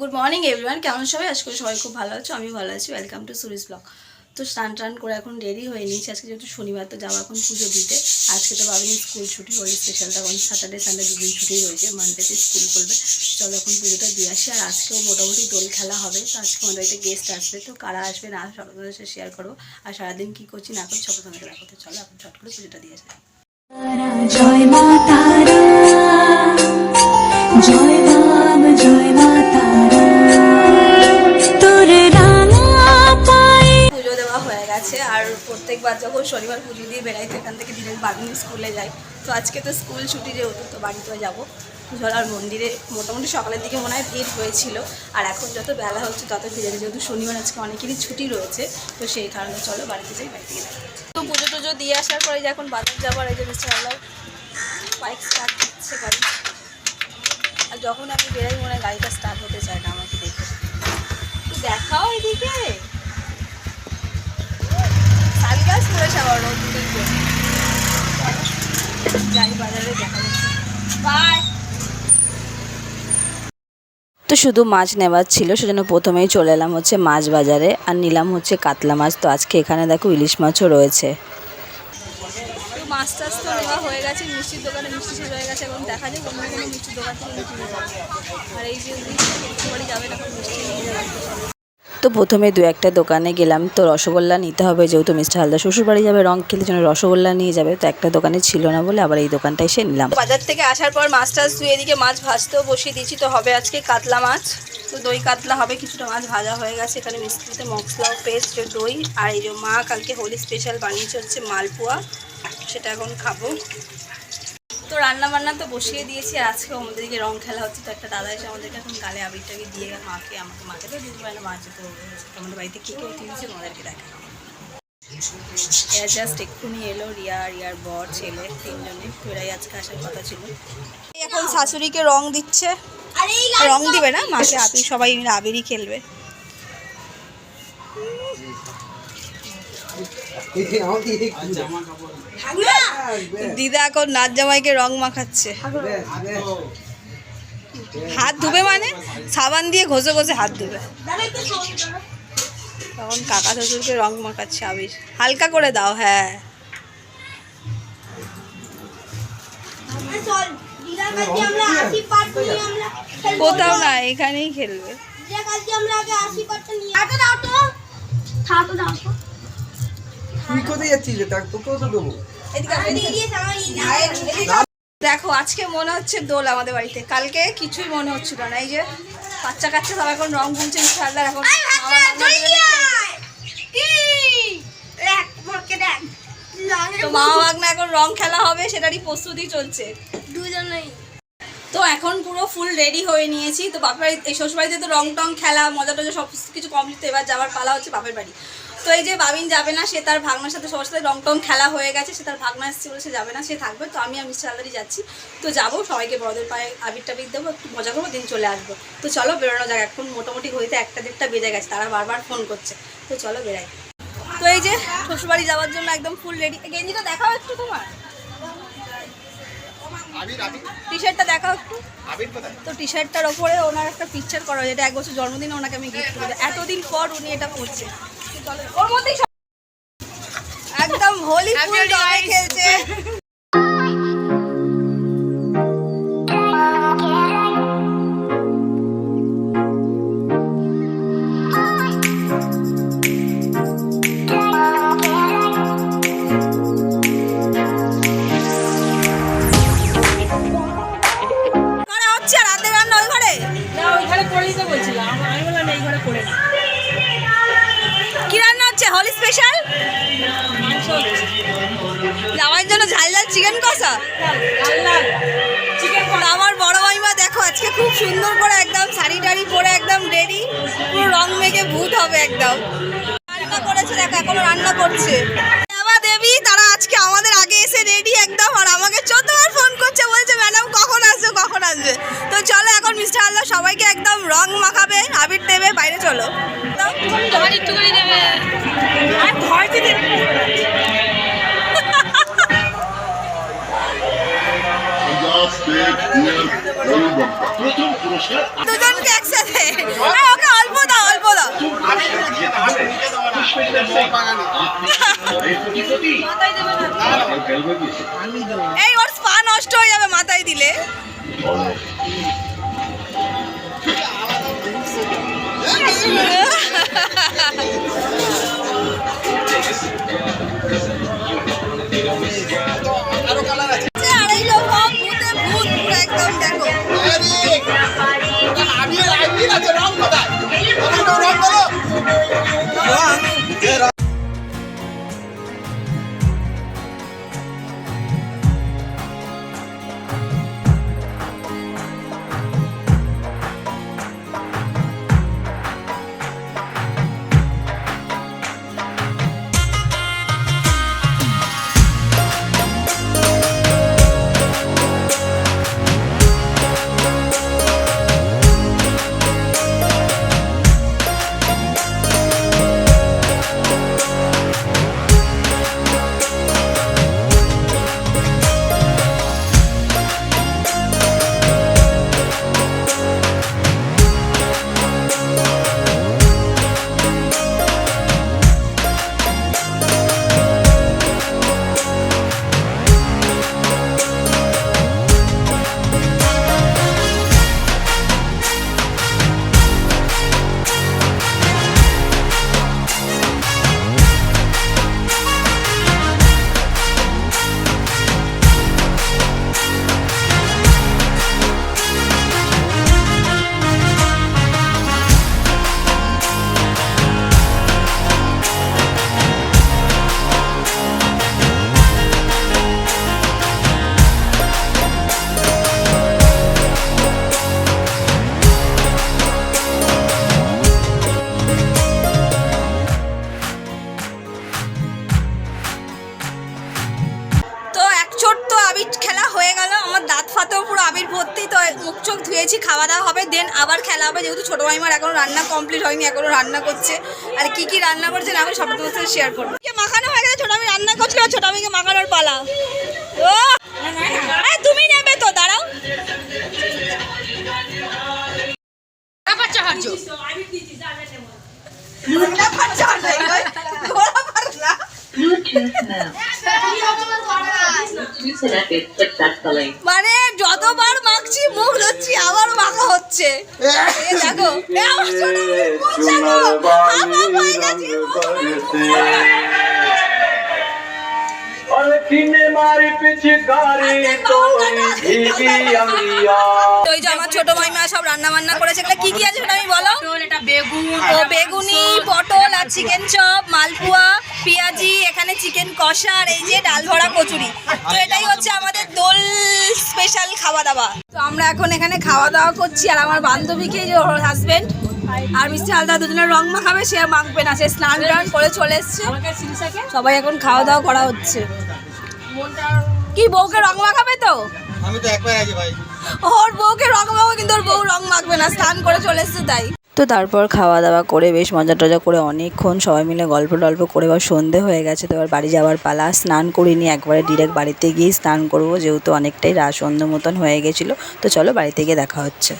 Good morning everyone কেমন সবাই? আজকে সবাই খুব ভালো আছো। আমি ভালো আছি। ওয়েলকাম টু সুরিস ব্লগ তো স্নান টান করে এখন রেডি হয়ে নিয়েছি। আজকে যেহেতু শনিবার, তো যাব এখন পুজো দিতে। আজকে তো ভাবিনি স্কুল ছুটি হয়ে স্পেশালটা এখন স্যাটারডে সানডে দুদিন ছুটি রয়েছে। মানডেতে স্কুল খুলবে। চলো এখন পুজোটা দিয়ে আসি। আর আজকেও মোটামুটি দোল খেলা হবে। তো আজকে আমাদের বাড়িতে গেস্ট আসবে। তো কারা আসবে না সব তোমাদের সাথে শেয়ার করব। আর সারাদিন কী করছি না করছি সব তোমাদের দেখো তো চলো এখন চট করে পুজোটা দিয়ে আসি। জয় জয় প্রত্যেকবার যখন শনিবার পুজো দিয়ে বেড়াই, তো এখান থেকে দিনের বাগিনী স্কুলে যাই। তো আজকে তো স্কুল ছুটি যেহেতু, তো বাড়িতে যাব। আর মন্দিরে মোটামুটি সকালের দিকে মনে হয় ভিড় হয়েছিল। আর এখন যত বেলা হচ্ছে, তত ভিড় যেহেতু শনিবার, আজকে অনেকেরই ছুটি রয়েছে, তো সেই কারণে চলো বাড়িতে যাই, বাড়িতে হচ্ছে। তো পুজো টুজো দিয়ে আসার পরে যে এখন বাজার যাবার এই যে মিস্টার আল্লাহ বাইক স্টার্ট দিচ্ছে গাড়ি আর যখন আমি বেরাই মনে হয় গাড়িটা স্টার্ট হতে চায় না আমাকে দেখে। দেখাও এদিকে। পরেছে আবার রোদ উঠেছে যাই বাজারে দেখা যাচ্ছে বাই তো শুধু মাছ নেওয়ার ছিল সেজন্য প্রথমেই চলে এলাম হচ্ছে মাছ বাজারে আর নিলাম হচ্ছে কাতলা মাছ। তো আজকে এখানে দেখো ইলিশ মাছও রয়েছে। মাছ টাছ তো নেওয়া হয়ে গেছে মিষ্টির দোকানে মিষ্টি শেষ হয়ে গেছে এখন দেখা যায় অন্য কোনো মিষ্টির দোকান থেকে মিষ্টি আর এই যে বাড়ি যাবে তখন মিষ্টি নিয়ে যাবে। তো প্রথমে দু একটা দোকানে গেলাম, তো রসগোল্লা নিতে হবে যেহেতু মিস্টার হালদার শ্বশুরবাড়ি যাবে, রং খেলে জন্য রসগোল্লা নিয়ে যাবে, তো একটা দোকানে ছিল না বলে আবার এই দোকানটা এসে নিলাম। বাজার থেকে আসার পর মাছ টাছ ধুয়ে এদিকে মাছ ভাজতেও বসিয়ে দিয়েছি, তো হবে আজকে কাতলা মাছ। তো দই কাতলা হবে, কিছুটা মাছ ভাজা হয়ে গেছে, এখানে মিষ্টিতে মশলা পেস্ট দই, আর এই যে মা কালকে হোলি স্পেশাল বানিয়েছে হচ্ছে মালপোয়া, সেটা এখন খাব। তো রান্না বান্না তো বসিয়ে দিয়েছি আর আজকে আমাদেরকে রং খেলা হচ্ছে তো একটা দাদা এসে আমাদেরকে এখন গালে আবিরটাকে দিয়ে গেল মাকে আমাকে মাকে তো দিতে পারে না মা যেতে হবে আমাদের বাড়িতে কী কেউ দিয়েছে আমাদেরকে দেখে এরা জাস্ট এক্ষুনি এলো রিয়া রিয়ার বর ছেলে তিনজনে তো এরাই আজকে আসার কথা ছিল। এখন শাশুড়িকে রং দিচ্ছে। রং দিবে না? মাকে আবির সবাই মিলে আবিরই খেলবে। দিদা এখন নাচ জামাইকে রং মাখাচ্ছে। হাত ধুবে মানে? সাবান দিয়ে ঘষে ঘষে হাত ধুবে। তখন কাকা শ্বশুরকে রং মাখাচ্ছে আবির। হালকা করে দাও হ্যাঁ। কোথাও না এখানেই খেলবে। তুই কোথায় যাচ্ছিস রে? তার তোকেও তো দেবো। দেখো আজকে মনে হচ্ছে দোল আমাদের বাড়িতে। কালকে কিছুই মনে হচ্ছিল না। এই যে বাচ্চা কাচ্চা সব এখন রং ঘুমছে খেলার এখন তো মামা ভাগনা এখন রং খেলা হবে সেটারই প্রস্তুতি চলছে। দুজনেই। তো এখন পুরো ফুল রেডি হয়ে নিয়েছি। তো বাপের বাড়ি এই শ্বশুরবাড়িতে তো রং টং খেলা মজা টজা সব কিছু কমপ্লিট এবার যাওয়ার পালা হচ্ছে বাপের বাড়ি। তো এই যে বাবিন যাবে না সে তার ভাগনার সাথে সবার সাথে রং টং খেলা হয়ে গেছে সে তার ভাগনা এসছে বলে সে যাবে না সে থাকবে। তো আমি আর মিস্টার আলাদারি যাচ্ছি। তো যাব সবাইকে বড়দের পায়ে আবির টাবির দেবো একটু মজা করব দিন চলে আসব। তো চলো বেরোনো যাক এখন মোটামুটি হইতে একটা দেড়টা বেজে গেছে তারা বারবার ফোন করছে। তো চলো বেরাই। তো এই যে শ্বশুরবাড়ি যাওয়ার জন্য একদম ফুল রেডি গেঞ্জিটা দেখাও একটু তোমার। টি শার্টটা দেখাও একটু। তো টি শার্টটার ওপরে ওনার একটা পিকচার করা যেটা এক বছর জন্মদিনে ওনাকে আমি গিফট করে দিই। এতদিন পর উনি এটা করছে। ওর মধ্যেই একদম হোলি ফুল খেলছে। চিকেন কষা? আমার বড় মাইমা দেখো, আজকে খুব সুন্দর করে একদম শাড়ি টাড়ি পরে একদম রেডি পুরো রং মেঘে ভূত হবে একদম। রান্না করেছে, দেখো, এখনও রান্না করছে। দেবা তারা আজকে আমাদের আগে এসে রেডি একদম, আর আমাকে ফোন করছে, বলছে ম্যাডাম কখন আসবে কখন আসবে? তো চলো এখন মিস্টার আল্লাহ সবাইকে একদম রং মাখাবে আবির দেবে, বাইরে চলো। প্রথম পুরস্কার দুজনকে একসাথে। হ্যাঁ, ওকে অল্প দাও অল্প দাও। এই ওর স্পা নষ্ট হয়ে যাবে মাথায় দিলে। আবির ভর্তি তো মুখ চোখ ধুয়েছি খাওয়া দাওয়া হবে দেন আবার খেলা হবে যেহেতু ছোটো মাইমার এখনও রান্না কমপ্লিট হয়নি এখনও রান্না করছে। আর কি কি রান্না করছে না আমি সব তোমার সাথে শেয়ার করব। মাখানো হয়ে গেছে? ছোটো আমি রান্না করছিল আর ছোটো আমিকে মাখানোর পালা। ও! তুমি নেবে তো দাঁড়াও. মানে যতবার মাখছি মুখ ধরছি আবার মাখা হচ্ছে। দেখো আমার ছোট মাইমা সব রান্না বান্না করেছে এগুলো কি কি আছে সেটা আমি বলো? এটা বেগুন ও বেগুনি পটল আর চিকেন চপ মালপোয়া পেঁয়াজি এখানে চিকেন কষা আর এই যে ডাল ভরা কচুরি। তো এটাই হচ্ছে আমাদের দোল স্পেশাল খাওয়া দাওয়া তো আমরা এখন এখানে খাওয়া দাওয়া করছি আর আমার বান্ধবীকে যে ওর হাজবেন্ড আর মিষ্টি আলদা দুজনের রং মাখাবে সে মাখবে না সে স্নান টান করে চলে এসছে। সবাই এখন খাওয়া দাওয়া করা হচ্ছে। কি বউকে রং মাখাবে তো? আমি তো একবার আছি ভাই। ওর বউকে রং মাখবে কিন্তু ওর বউ রং মাখবে না স্নান করে চলে এসছে তাই। তো তারপর খাওয়া দাওয়া করে বেশ মজা টজা করে অনেকক্ষণ সবাই মিলে গল্প টল্প করে বা সন্ধে হয়ে গেছে, তো এবার বাড়ি যাওয়ার পালা। স্নান করিনি, একবারে ডিরেক্ট বাড়িতে গিয়ে স্নান করব, যেহেতু অনেকটাই রাস অন্ধ মতন হয়ে গেছিল। তো চলো বাড়িতে গিয়ে দেখা হচ্ছে।